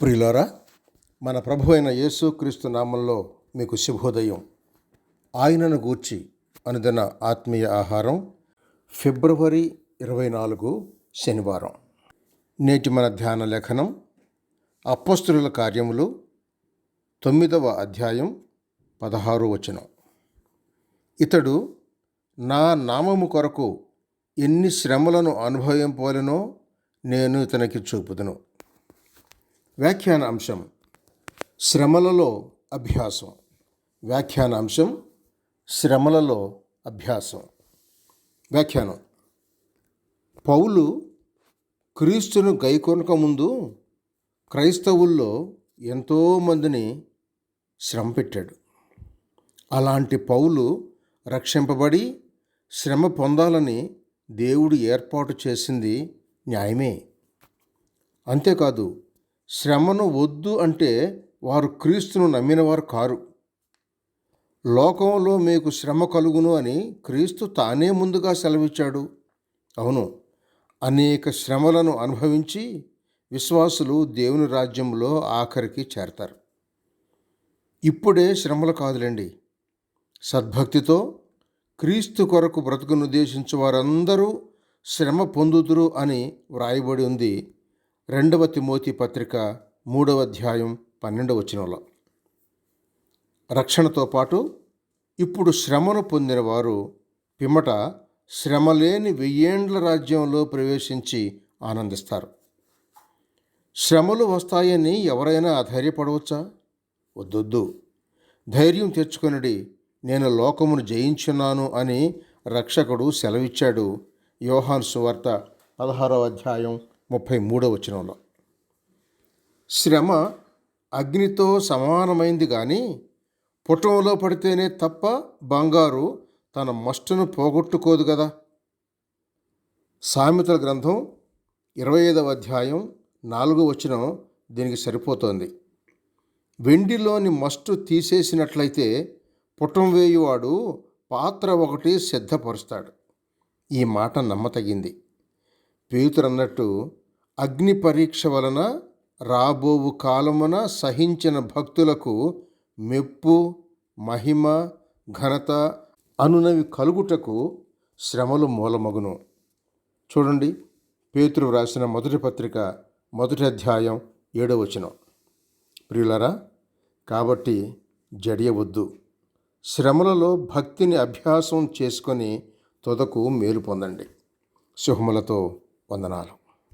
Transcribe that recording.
ప్రియులారా మన ప్రభు అయిన యేసుక్రీస్తు నామంలో మీకు శుభోదయం. ఆయనను గూర్చి అనుదిన ఆత్మీయ ఆహారం ఫిబ్రవరి ఇరవై నాలుగు శనివారం. నేటి మన ధ్యాన లేఖనం అప్పస్తుల కార్యములు తొమ్మిదవ అధ్యాయం పదహారు వచనం. ఇతడు నా నామము కొరకు ఎన్ని శ్రమలను అనుభవింపోలేనో నేను ఇతనికి చూపుదును. వ్యాఖ్యాన అంశం శ్రమలలో అభ్యాసం. వ్యాఖ్యాన అంశం శ్రమలలో అభ్యాసం. వ్యాఖ్యానం. పౌలు క్రీస్తును గైకొనక ముందు క్రైస్తవుల్లో ఎంతోమందిని శ్రమ పెట్టాడు అలాంటి పౌలు రక్షింపబడి శ్రమ పొందాలని దేవుడు ఏర్పాటు చేసింది న్యాయమే. అంతేకాదు శ్రమను వద్దు అంటే వారు క్రీస్తును నమ్మినవారు కారు. లోకంలో మీకు శ్రమ కలుగును అని క్రీస్తు తానే ముందుగా సెలవిచ్చాడు. అవును అనేక శ్రమలను అనుభవించి విశ్వాసులు దేవుని రాజ్యంలో ఆఖరికి చేరతారు. ఇప్పుడే శ్రమలు కాదులేండి. సద్భక్తితో క్రీస్తు కొరకు బ్రతుకును ఉద్దేశించు వారందరూ శ్రమ పొందుదురు అని వ్రాయబడి ఉంది రెండవ తిమోతి పత్రిక మూడవ అధ్యాయం పన్నెండవ వచనంలో. రక్షణతో పాటు ఇప్పుడు శ్రమను పొందిన వారు పిమ్మట శ్రమ లేని వెయ్యేండ్ల రాజ్యంలో ప్రవేశించి ఆనందిస్తారు. శ్రమలు వస్తాయని ఎవరైనా ధైర్యపడవచ్చా వద్దొద్దు. ధైర్యం తెచ్చుకొనిడి నేను లోకమును జయించున్నాను అని రక్షకుడు సెలవిచ్చాడు. యోహాన్ సువార్త పదహారవ అధ్యాయం ముప్పై మూడో వచనంలో. శ్రమ అగ్నితో సమానమైంది కానీ పుటంలో పడితేనే తప్ప బంగారు తన మస్టును పోగొట్టుకోదు కదా సామెతల గ్రంథం ఇరవై ఐదవ అధ్యాయం నాలుగో వచనం దీనికి సరిపోతోంది. వెండిలోని మస్టు తీసేసినట్లయితే పుటం వేయువాడు పాత్ర ఒకటి సిద్ధపరుస్తాడు. ఈ మాట నమ్మతగింది. పేతురన్నట్టు అగ్ని పరీక్ష వలన రాబోవు కాలమున సహించిన భక్తులకు మెప్పు మహిమ ఘనత అనునవి కలుగుటకు శ్రమలు మూలమగును. చూడండి పేతురు వ్రాసిన మొదటి పత్రిక మొదటి అధ్యాయం ఏడవ వచనం. ప్రియులరా కాబట్టి జడియవద్దు. శ్రమలలో భక్తిని అభ్యాసం చేసుకొని తుదకు మేలు పొందండి. శుభములతో వందనాలు.